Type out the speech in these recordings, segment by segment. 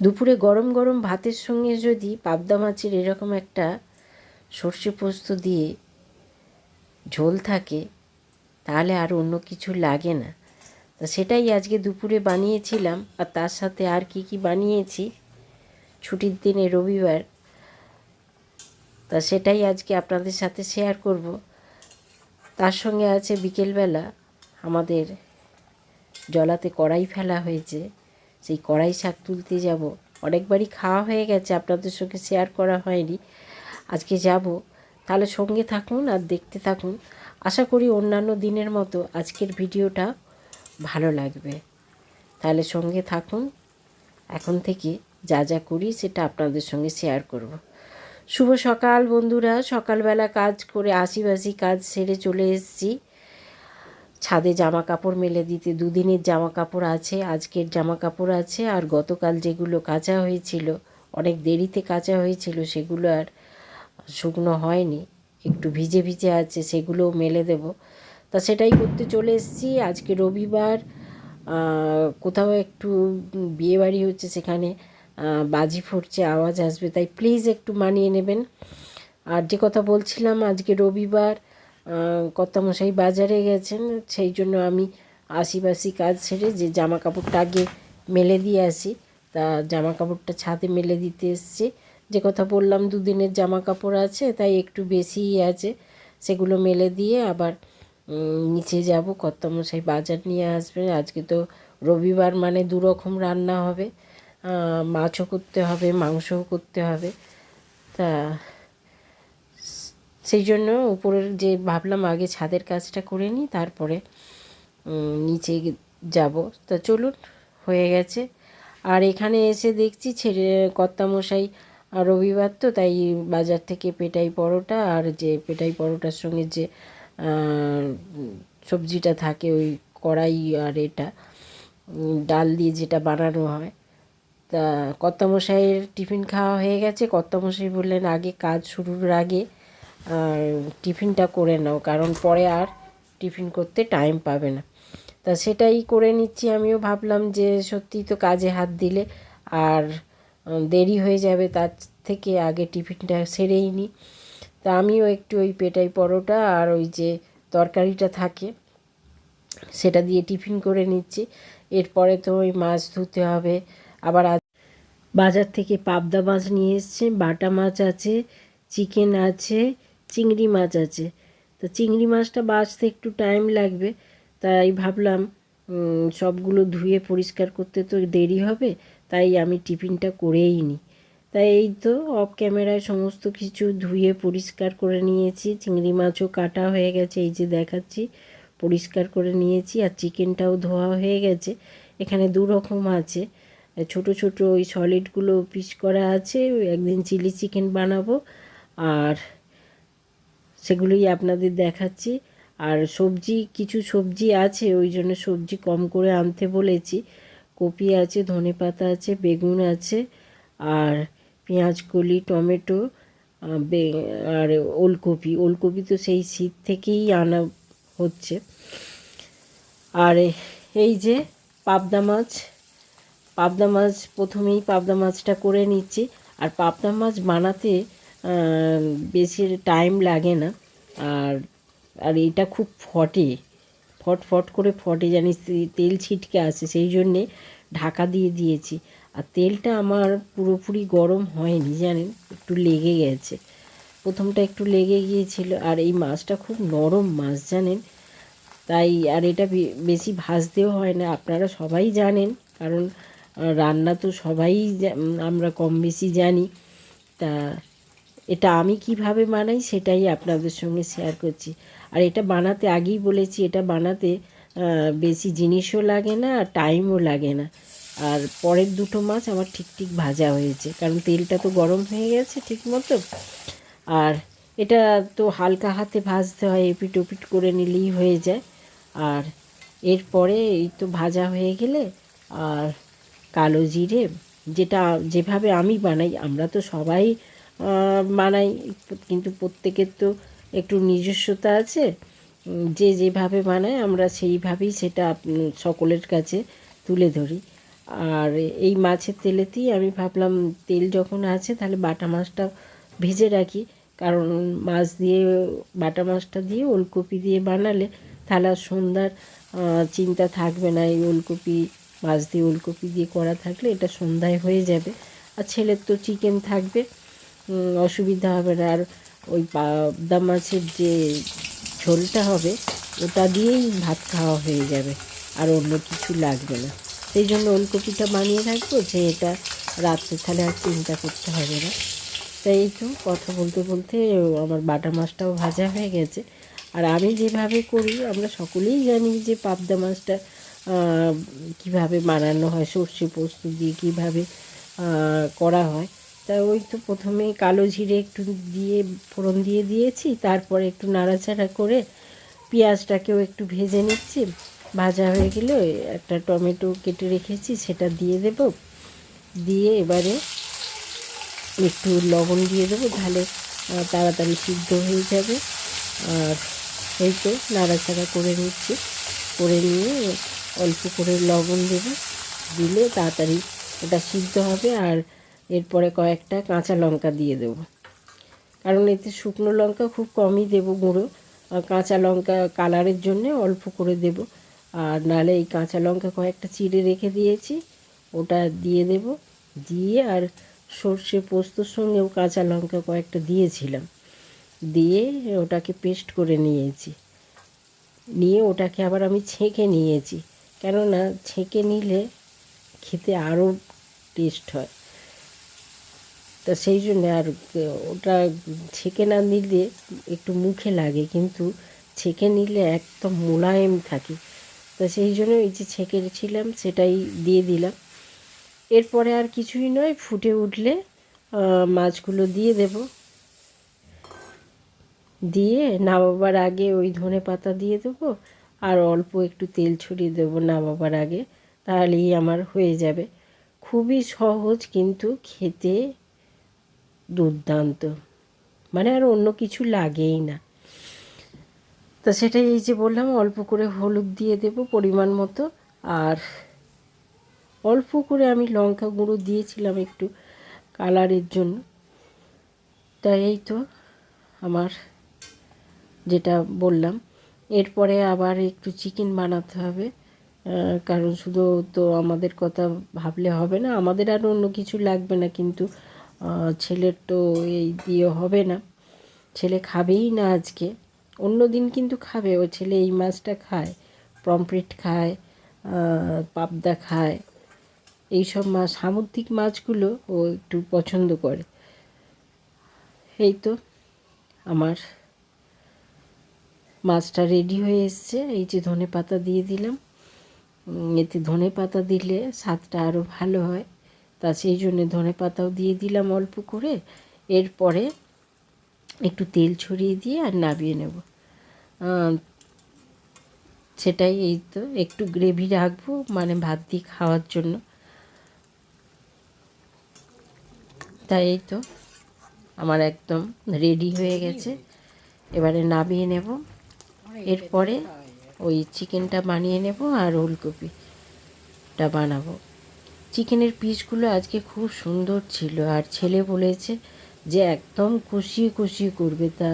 দুপুরে গরম গরম ভাতের সঙ্গে যদি পাবদা মাছের এরকম একটা সর্ষে পোস্ত দিয়ে ঝোল থাকে, তাহলে আর অন্য কিছু লাগে না। তা সেটাই আজকে দুপুরে বানিয়েছিলাম, আর তার সাথে আর কি কি বানিয়েছি ছুটির দিনে রবিবার, তা সেটাই আজকে আপনাদের সাথে শেয়ার করব। তার সঙ্গে আছে বিকেলবেলা আমাদের জলাতে কড়াই ফেলা হয়েছে। সেই কড়াই শাক তুলতে যাব। অনেকবারই খাওয়া হয়ে গেছে, আপনাদের সঙ্গে শেয়ার করা হয়নি। আজকে যাব। তাহলে সঙ্গে থাকুন আর দেখতে থাকুন। আশা করি অন্যান্য দিনের মতো আজকের ভিডিওটা ভালো লাগবে। তাহলে সঙ্গে থাকুন। এখন থেকে যা যা করি সেটা আপনাদের সঙ্গে শেয়ার করব। শুভ সকাল বন্ধুরা। সকালবেলা কাজ করে আশিবাসি কাজ সেরে চলে এসেছি। ছাদে জামা কাপড় মেলে দিতে দুদিনের জামা কাপড় আছে, আজকের জামা কাপড় আছে আর গতকাল যেগুলো কাচা হয়েছিল, অনেক দেরিতে কাচা হয়েছিল, সেগুলো আর শুকনো হয়নি। একটু ভিজে ভিজে আছে, সেগুলোও মেলে দেব। তা সেটাই করতে চলে এসেছি। আজকে রবিবার কোথাও একটু বিয়েবাড়ি হচ্ছে সেখানে বাজি ফুটছে, আওয়াজ আসবে, তাই প্লিজ একটু মানিয়ে নেবেন। আর যে কথা বলছিলাম, আজকে রবিবার কর্তামশাই বাজারে গেছেন, সেই জন্য আমি আশিবাসি কাজ সেরে যে জামা কাপড়টা আগে মেলে দিয়ে আসি, তা জামা কাপড়টা ছাদে মেলে দিতে এসছি। যে কথা বললাম, দুদিনের জামা কাপড় আছে, তাই একটু বেশিই আছে, সেগুলো মেলে দিয়ে আবার নিচে যাব। কর্তামশাই বাজার নিয়ে আসবে আজকে তো রবিবার মানে দুরকম রান্না হবে। মাছও করতে হবে, মাংসও করতে হবে। তা সেই জন্য উপরের যে ভাবলাম আগে ছাদের কাজটা করে নিই, তারপরে নিচে যাব। তা চলুন, হয়ে গেছে। আর এখানে এসে দেখছি ছেলে, কর্তামশাই রবিবার তো, তাই বাজার থেকে পেটাই পরোটা আর যে পেটাই পরোটার সঙ্গে যে সবজিটা থাকে ওই কড়াই আর এটা ডাল দিয়ে যেটা বানানো হয়। তা কর্তামশাইয়ের টিফিন খাওয়া হয়ে গেছে। কর্তামশাই বললেন, আগে কাজ শুরুর আগে টিফিনটা করে নাও, কারণ পরে আর টিফিন করতে টাইম পাবে না। তা সেটাই করে নিচ্ছি, আমিও ভাবলাম যে সত্যি তো কাজে হাত দিলে আর দেরি হয়ে যাবে তার থেকে আগে টিফিনটা সেরেই নিই তা আমিও একটু ওই পেটাই পরোটা আর ওই যে তরকারিটা থাকে, সেটা দিয়ে টিফিন করে নিচ্ছি। এরপরে তো ওই মাছ ধুতে হবে। আবার বাজার থেকে পাবদা মাছ নিয়ে এসছে, বাটা মাছ আছে, চিকেন আছে চিংড়ি মাছ আছে। তো চিংড়ি মাছটা বাছতে একটু টাইম লাগবে। তাই ভাবলাম সবগুলো ধুয়ে পরিষ্কার করতে তো দেরি হবে, তাই আমি টিফিনটা করেই নিই তাই এই তো অফ ক্যামেরায় সমস্ত কিছু ধুয়ে পরিষ্কার করে নিয়েছি। চিংড়ি মাছও কাটা হয়ে গেছে, এই যে দেখাচ্ছি। পরিষ্কার করে নিয়েছি আর চিকেনটাও ধোয়া হয়ে গেছে। এখানে দু রকম আছে। ছোট ছোট ওই সলিডগুলো পিস করা আছে, একদিন চিলি চিকেন বানাবো আর সেগুলোই আপনাদের দেখাচ্ছি। আর সবজি, কিছু সবজি আছে, ওই জন্য সবজি কম করে আনতে বলেছি। কপি আছে, ধনে পাতা আছে, বেগুন আছে, আর পেঁয়াজ কলি, টমেটো আর ওলকপি। ওলকপি তো সেই শীত থেকেই আনা হচ্ছে। আর এই যে পাবদা মাছ পাবদা মাছ, প্রথমেই পাবদা মাছটা করে নিচ্ছি। আর পাবদা মাছ বানাতে বেশি টাইম লাগে না। আর আর এটা খুব ফটে। ফট ফট করে ফটে জানিস তেল ছিটকে আসে, সেই জন্যে ঢাকা দিয়ে দিয়েছি। আর তেলটা আমার পুরোপুরি গরম হয়নি, জানেন? একটু লেগে গেছে। প্রথমটা একটু লেগে গিয়েছিল, আর এই মাছটা খুব নরম মাছ, জানেন? তাই, আর এটা বেশি ভাজতেও হয় না, আপনারা সবাই জানেন। কারণ রান্না তো সবাই আমরা কম বেশি জানি। তা এটা আমি কীভাবে বানাই সেটাই আপনাদের সঙ্গে শেয়ার করছি। আর এটা বানাতে আগেই বলেছি, এটা বানাতে বেশি জিনিসও লাগে না আর টাইমও লাগে না। আর পরের দুটো মাছ আমার ঠিক ঠিক ভাজা হয়েছে, কারণ তেলটা তো গরম হয়ে গেছে ঠিক মতো। আর এটা তো হালকা হাতে ভাজতে হয়, এপিট ওপিট করে নিলেই হয়ে যায়। আর এরপরে এই তো ভাজা হয়ে গেলে, আর কালো জিরে, যেটা যেভাবে আমি বানাই, আমরা তো সবাই বানাই কিন্তু প্রত্যেকের তো একটু নিজস্বতা আছে। যে যেভাবে বানায় আমরা সেইভাবেই সেটা সকলের কাছে তুলে ধরি। আর এই মাছের তেলেতেই আমি ভাবলাম, তেল যখন আছে, তাহলে বাটা মাছটা ভেজে রাখি। কারণ মাছ দিয়ে, বাটা মাছটা দিয়ে ওলকপি দিয়ে বানালে তাহলে সন্ধ্যার চিন্তা থাকবে না। এই ওলকপি, মাছ দিয়ে ওলকপি দিয়ে করা থাকলে এটা সন্ধ্যায় হয়ে যাবে। আর ছেলের তো চিকেন থাকবে। অসুবিধা হবে না। আর ওই পাবদা মাছের যে ঝোলটা হবে, ওটা দিয়েই ভাত খাওয়া হয়ে যাবে। আর অন্য কিছু লাগবে না। সেই জন্য ওলকপিটা বানিয়ে রাখব, যে এটা রাত্রে তাহলে আর চিন্তা করতে হবে না। তাই এই তো কথা বলতে বলতে আমার বাটা মাছটাও ভাজা হয়ে গেছে। আর আমি যেভাবে করি, আমরা সকলেই জানি যে পাবদা মাছটা কীভাবে বানানো হয়, সর্ষে পোস্ত দিয়ে কীভাবে করা হয়। তা ওই তো প্রথমে কালো জিরে একটু দিয়ে, ফোড়ন দিয়ে দিয়েছি, তারপরে একটু নাড়াচাড়া করে পেঁয়াজটাকেও একটু ভেজে নিচ্ছি। ভাজা হয়ে গেলে একটা টমেটো কেটে রেখেছি, সেটা দিয়ে দেব। দিয়ে এবারে একটু লবণ দিয়ে দেবো, তাহলে তাড়াতাড়ি সিদ্ধ হয়ে যাবে। আর এই তো নাড়াচাড়া করে নিচ্ছি। করে নিয়ে অল্প করে লবণ দেবো। দিলে তাড়াতাড়ি ওটা সিদ্ধ হবে। আর এরপরে কয়েকটা কাঁচা লঙ্কা দিয়ে দেবো। কারণ এতে শুকনো লঙ্কা খুব কমই দেবো গুঁড়ো। কাঁচা লঙ্কা কালারের জন্য অল্প করে দেব। আর নাহলে এই কাঁচা লঙ্কা কয়েকটা চিড়ে রেখে দিয়েছি, ওটা দিয়ে দেব। দিয়ে আর সর্ষে পোস্তর সঙ্গেও কাঁচা লঙ্কা কয়েকটা দিয়েছিলাম। দিয়ে ওটাকে পেস্ট করে নিয়েছি। নিয়ে ওটাকে আবার আমি ছেঁকে নিয়েছি। কেননা ছেঁকে নিলে খেতে আরও টেস্ট হয়। তা সেই জন্য আর, ওটা ছেঁকে না নিলে একটু মুখে লাগে, কিন্তু ছেঁকে নিলে একদম মোলায়েম থাকে। তা সেই জন্য এই যে ছেঁকেছিলাম, সেটাই দিয়ে দিলাম। এরপরে আর কিছুই নয়, ফুটে উঠলে মাছগুলো দিয়ে দেব। দিয়ে নামাবার আগে ওই ধনে পাতা দিয়ে দেবো, আর অল্প একটু তেল ছড়িয়ে দেবো নামাবার আগে, তাহলেই আমার হয়ে যাবে। খুবই সহজ, কিন্তু খেতে দুর্দান্ত। মানে আর অন্য কিছু লাগেই না। তা সেটাই এই যে বললাম, অল্প করে হলুদ দিয়ে দেব পরিমাণ মতো। আর অল্প করে আমি লঙ্কা গুঁড়ো দিয়েছিলাম একটু কালারের জন্য। তাই এই তো আমার যেটা বললাম। এরপরে আবার একটু চিকেন বানাতে হবে। কারণ শুধু তো আমাদের কথা ভাবলে হবে না, আমাদের আর অন্য কিছু লাগবে না। কিন্তু ছেলের তো এই দিয়ে হবে না। ছেলে খাবেই না আজকে। অন্য দিন কিন্তু খাবে। ও ছেলে এই মাছটা খায়, পমফ্রেট খায় পাবদা খায়। এইসব মাছ সামুদ্রিক মাছগুলো ও একটু পছন্দ করে। এই তো আমার মাছটা রেডি হয়ে এসছে। এই যে ধনে পাতা দিয়ে দিলাম। এতে ধনে পাতা দিলে স্বাদটা আরও ভালো হয়। তা সেই জন্য ধনে পাতাও দিয়ে দিলাম অল্প করে। এরপরে একটু তেল ছড়িয়ে দিয়ে আর নামিয়ে নেব। সেটাই এই তো, একটু গ্রেভি রাখব মানে ভাত দিয়ে খাওয়ার জন্য। তাই এই তো, আমার একদম রেডি হয়ে গেছে। এবারে নামিয়ে নেব। এরপরে ওই চিকেনটা বানিয়ে নেব আর ওলকপিটা বানাবো। চিকেনের পিসগুলো আজকে খুব সুন্দর ছিল আর ছেলে বলেছে যে একদম কষিয়ে কষিয়ে করবে তা।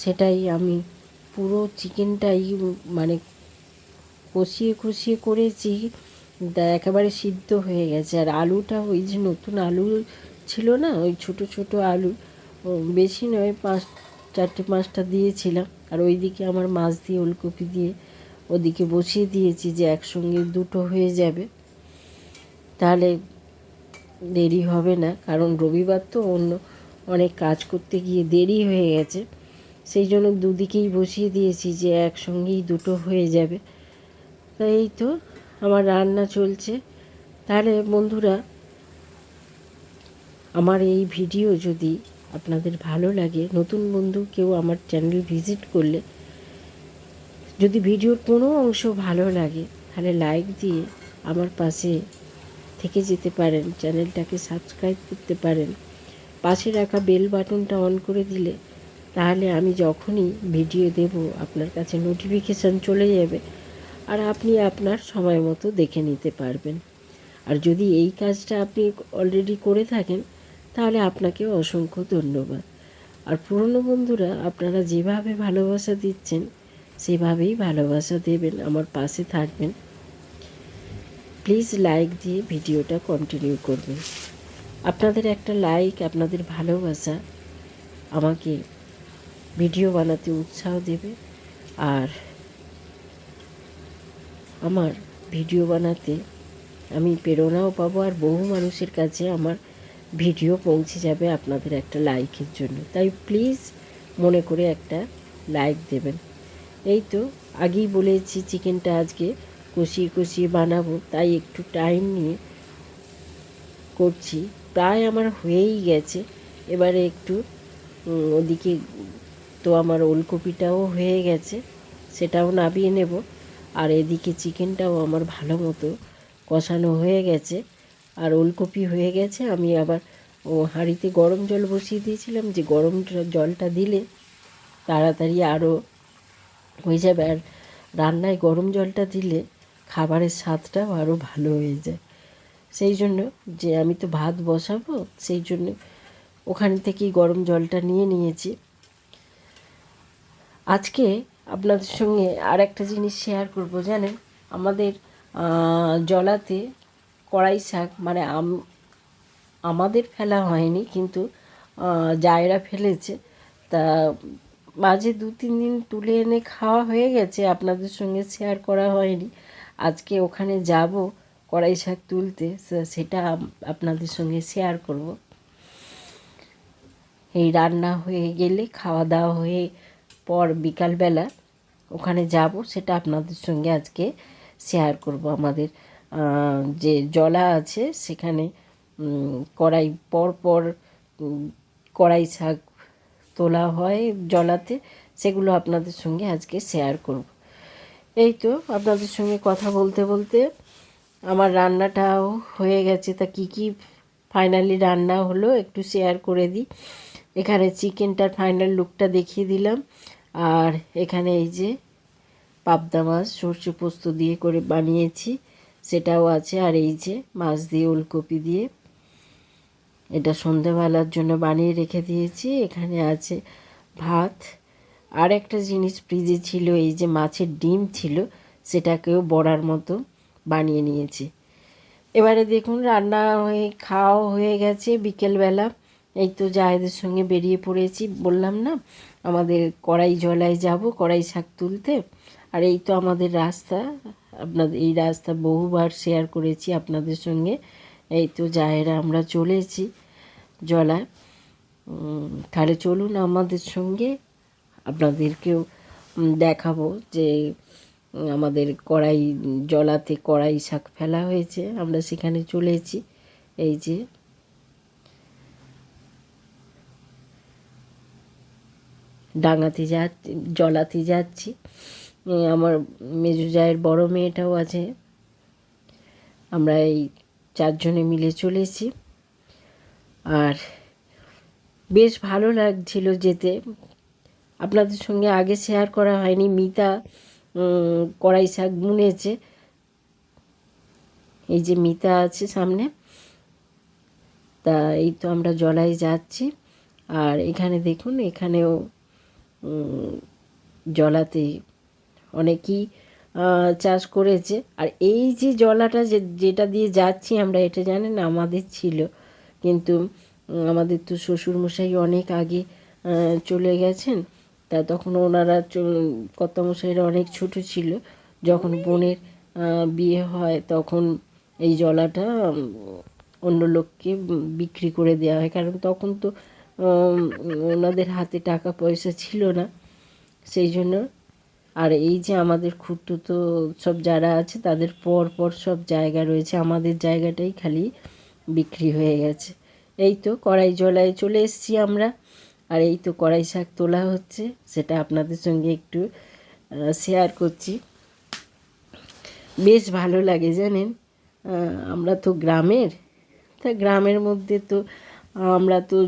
সেটাই আমি পুরো চিকেনটাই মানে কষিয়ে কষিয়ে করেছি। তা একেবারে সিদ্ধ হয়ে গেছে। আর আলুটা ওই যে নতুন আলু ছিল না, ওই ছোট ছোট আলু বেশি নয়, পাঁচ, চারটে পাঁচটা দিয়েছিলাম। আর ওইদিকে আমার মাছ দিয়ে ওলকপি দিয়ে ওদিকে বসিয়ে দিয়েছি যে একসঙ্গে দুটো হয়ে যাবে। তাহলে দেরি হবে না, কারণ রবিবার তো অন্য অনেক কাজ করতে গিয়ে দেরি হয়ে গেছে। সেই জন্য দুদিকেই বসিয়ে দিয়েছি যে একসঙ্গেই দুটো হয়ে যাবে। তা এই তো আমার রান্না চলছে। তাহলে বন্ধুরা, আমার এই ভিডিও যদি আপনাদের ভালো লাগে, নতুন বন্ধু কেউ আমার চ্যানেল ভিজিট করলে, যদি ভিডিওর কোনো অংশ ভালো লাগে, তাহলে লাইক দিয়ে আমার পাশে থেকে যেতে পারেন, চ্যানেলটাকে সাবস্ক্রাইব করতে পারেন। পাশে রাখা বেল বাটনটা অন করে দিলে, তাহলে আমি যখনই ভিডিও দেব, আপনার কাছে নোটিফিকেশান চলে যাবে আর আপনি আপনার সময় মতো দেখে নিতে পারবেন। আর যদি এই কাজটা আপনি অলরেডি করে থাকেন, তাহলে আপনাকে অসংখ্য ধন্যবাদ। আর পুরনো বন্ধুরা, আপনারা যেভাবে ভালোবাসা দিচ্ছেন, সেভাবেই ভালোবাসা দেবেন, আমার পাশে থাকবেন। প্লিজ লাইক দিয়ে ভিডিওটা কন্টিনিউ করবেন। আপনাদের একটা লাইক আপনাদের ভালোবাসা আমাকে ভিডিও বানাতে উৎসাহ দেবে আর আমার ভিডিও বানাতে আমি প্রেরণাও পাবো আর বহু মানুষের কাছে আমার ভিডিও পৌঁছে যাবে আপনাদের একটা লাইকের জন্য। তাই প্লিজ মনে করে একটা লাইক দেবেন। এই তো আগেই বলেছি চিকেনটা আজকে কষিয়ে কষিয়ে বানাবো, তাই একটু টাইম নিয়ে করছি। প্রায় আমার হয়েই গেছে। এবারে একটু ওদিকে তো আমার ওলকপিটাও হয়ে গেছে, সেটাও নাবিয়ে নেব। আর এদিকে চিকেনটাও আমার ভালো মতো কষানো হয়ে গেছে। আর ওলকপি হয়ে গেছে, আমি আবার, ও, হাঁড়িতে গরম জল বসিয়ে দিয়েছিলাম, যে গরম জলটা দিলে তাড়াতাড়ি আরও হয়ে যাবে। আর রান্নায় গরম জলটা দিলে খাবারের স্বাদটাও আরও ভালো হয়ে যায়। সেই জন্য যে আমি তো ভাত বসাবো, সেই জন্য ওখান থেকেই গরম জলটা নিয়ে নিয়েছি। আজকে আপনাদের সঙ্গে আর একটা জিনিস শেয়ার করব, জানেন? আমাদের জলাতে কড়াই শাক মানে আম, আমাদের ফেলা হয়নি, কিন্তু জায়রা ফেলেছে। তা মাঝে দু তিন দিন তুলে এনে খাওয়া হয়ে গেছে, আপনাদের সঙ্গে শেয়ার করা হয়নি। আজকে ওখানে যাব, কড়াই শাক তুলতে সেটা আপনাদের সঙ্গে শেয়ার করব। এই রান্না হয়ে গেলে, খাওয়া দাওয়া হয়ে পর বিকালবেলা ওখানে যাব, সেটা আপনাদের সঙ্গে আজকে শেয়ার করব আমাদের। যে জলা আছে, সেখানে কড়াই, পর পর কড়াই শাক তোলা হয় জলাতে, সেগুলো আপনাদের সঙ্গে আজকে শেয়ার করব। এই তো আপনাদের সঙ্গে কথা বলতে বলতে আমার রান্নাটাও হয়ে গেছে। তা কি কি ফাইনালি রান্না হলো একটু শেয়ার করে দিই। এখানে চিকেনটার ফাইনাল লুকটা দেখিয়ে দিলাম। আর এখানে এই যে পাবদা মাছ সর্ষে পোস্ত দিয়ে করে বানিয়েছি, সেটাও আছে। আর এই যে মাছ দিয়ে ওলকপি দিয়ে এটা সন্ধেবেলার জন্য বানিয়ে রেখে দিয়েছি। এখানে আছে ভাত আর একটা জিনিস ফ্রিজে ছিল, এই যে মাছের ডিম ছিল, সেটাকেও বড়ার মতো বানিয়ে নিয়েছি। এবারে দেখুন, রান্না হয়ে, খাওয়া হয়ে গেছে বিকেলবেলা। এই তো জায়েদের সঙ্গে বেরিয়ে পড়েছি। বললাম না, আমাদের কড়াই জলায় যাব, কড়াই শাক তুলতে। আর এই তো আমাদের রাস্তা আপনাদের এই রাস্তা বহুবার শেয়ার করেছি আপনাদের সঙ্গে। এই তো জায়েরা আমরা চলেছি জলায়। তাহলে চলুন আমাদের সঙ্গে। আপনাদেরকেও দেখাবো যে আমাদের কড়াই, জলাতে কড়াই শাক ফেলা হয়েছে। আমরা সেখানে চলেছি এই যে, ডাঙাতে যা জলাতে যাচ্ছি। আমার মেজু জায়ের বড় মেয়েটাও আছে। আমরা এই চারজনে মিলে চলেছি আর বেশ ভালো লাগছিল যেতে। আপনাদের সঙ্গে আগে শেয়ার করা হয়নি, মিতা কড়াই শাক বুনেছে। এই যে মিতা আছে সামনে। তা এই তো আমরা জলায় যাচ্ছি। আর এখানে দেখুন, এখানেও জলাতে অনেকেই চাষ করেছে। আর এই যে জলাটা যে, যেটা দিয়ে যাচ্ছি আমরা, এটা জানেন আমাদের ছিল। কিন্তু আমাদের তো শ্বশুরমশাই অনেক আগে চলে গেছেন। তা তখন ওনারা কর্তামশাইরা অনেক ছোট ছিল। যখন বোনের বিয়ে হয় তখন এই জলাটা অন্য লোককে বিক্রি করে দেওয়া হয়। কারণ তখন তো ওনাদের হাতে টাকা পয়সা ছিল না। সেই জন্য, আর এই যে আমাদের খুঁড়তুতো সব যারা আছে তাদের পর পর সব জায়গা রয়েছে। আমাদের জায়গাটাই খালি বিক্রি হয়ে গেছে। এই তো কড়াই জলায় চলে এসেছি আমরা। আর এই তো কড়াই শাক তোলা হচ্ছে, সেটা আপনাদের সঙ্গে একটু শেয়ার করছি। বেশ ভালো লাগে জানেন আমরা তো গ্রামের, তা গ্রামের মধ্যে তো আমরা তো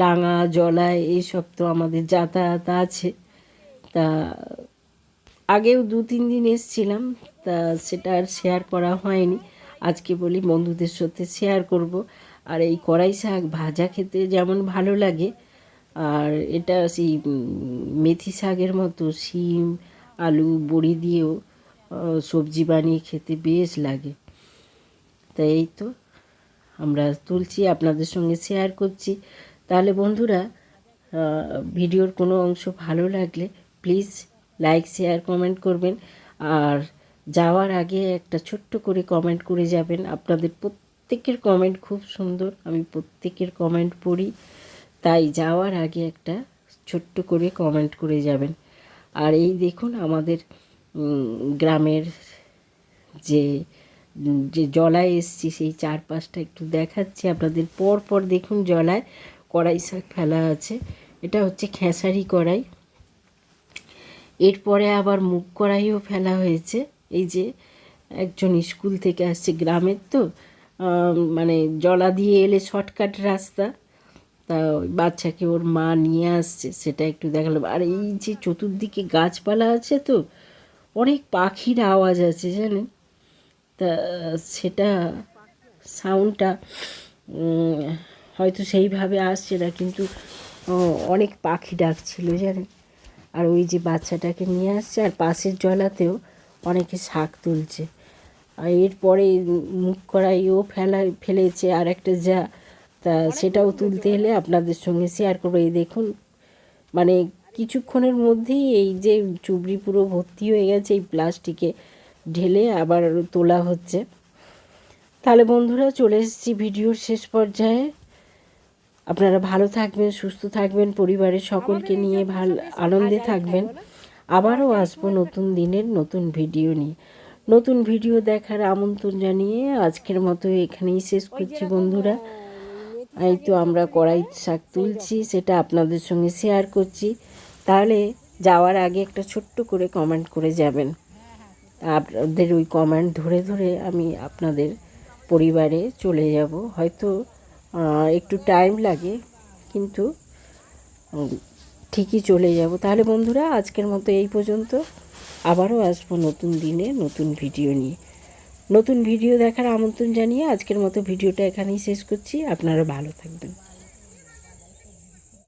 ডাঙা, জলায় এইসব তো আমাদের যাতায়াত আছে। তা আগেও দু তিন দিন এসছিলাম, তা সেটা আর শেয়ার করা হয়নি। আজকে বলি বন্ধুদের সাথে শেয়ার করব। আর এই কড়াই শাক ভাজা খেতে যেমন ভালো লাগে আর এটা সেই মেথি শাকের মতো শিম, আলু, বড়ি দিয়েও সবজি বানিয়ে খেতে বেশ লাগে। তাই এই তো আমরা তুলছি, আপনাদের সঙ্গে শেয়ার করছি। তাহলে বন্ধুরা ভিডিওর কোনো অংশ ভালো লাগলে প্লিজ লাইক শেয়ার কমেন্ট করবেন। আর যাওয়ার আগে একটা ছোট্ট করে কমেন্ট করে যাবেন। আপনাদের প্রত্যেকের কমেন্ট খুব সুন্দর, আমি প্রত্যেকের কমেন্ট পড়ি। তাই যাওয়ার আগে একটা ছোট্ট করে কমেন্ট করে যাবেন। আর এই দেখুন আমাদের গ্রামের যে যে জলায় এসছি, সেই চারপাশটা একটু দেখাচ্ছি আপনাদের। পর পর দেখুন জলায় কড়াই শাক ফেলা আছে। এটা হচ্ছে খেসারি কড়াই। এরপরে আবার মুগ কড়াইও ফেলা হয়েছে। এই যে একজন স্কুল থেকে আসছে গ্রামের তো মানে জলা দিয়ে এলে শর্টকাট রাস্তা। তা বাচ্চাকে ওর মা নিয়ে আসছে, সেটা একটু দেখালাম। আর এই যে চতুর্দিকে গাছপালা আছে তো, অনেক পাখির আওয়াজ আছে জানেন? তা সেটা সাউন্ডটা হয়তো সেইভাবে আসছে না, কিন্তু অনেক পাখি ডাকছিল জানেন? আর ওই যে বাচ্চাটাকে নিয়ে আসছে, আর পাশের জলাতেও অনেকে শাক তুলছে। আর এরপরে মুখ করাইও ফেলা, ফেলেছে, আর একটা যা তা সেটাও তুলতে এলে আপনাদের সঙ্গে শেয়ার করব। এই দেখুন মানে কিছুক্ষণের মধ্যেই এই যে চুবড়ি পুরো ভর্তি হয়ে গেছে এই প্লাস্টিকে ঢেলে আবার তোলা হচ্ছে। তাহলে বন্ধুরা চলে এসেছি ভিডিওর শেষ পর্যায়ে। আপনারা ভালো থাকবেন সুস্থ থাকবেন পরিবারের সকলকে নিয়ে ভালো আনন্দে থাকবেন। আবারও আসব নতুন দিনের নতুন ভিডিও নিয়ে। নতুন ভিডিও দেখার আমন্ত্রণ জানিয়ে আজকের মতো এখানেই শেষ করছি বন্ধুরা। এই তো আমরা কড়াই শাক তুলছি, সেটা আপনাদের সঙ্গে শেয়ার করছি। তাহলে যাওয়ার আগে একটা ছোট্ট করে কমেন্ট করে যাবেন। আপনাদের ওই কমেন্ট ধরে ধরে আমি আপনাদের পরিবারে চলে যাব। হয়তো একটু টাইম লাগে, কিন্তু ঠিকই চলে যাব। তাহলে বন্ধুরা, আজকের মতো এই পর্যন্ত। আবারও আসব নতুন দিনে নতুন ভিডিও নিয়ে। নতুন ভিডিও দেখার আমন্ত্রণ জানিয়ে আজকের মতো ভিডিওটা এখানেই শেষ করছি। আপনারা ভালো থাকবেন।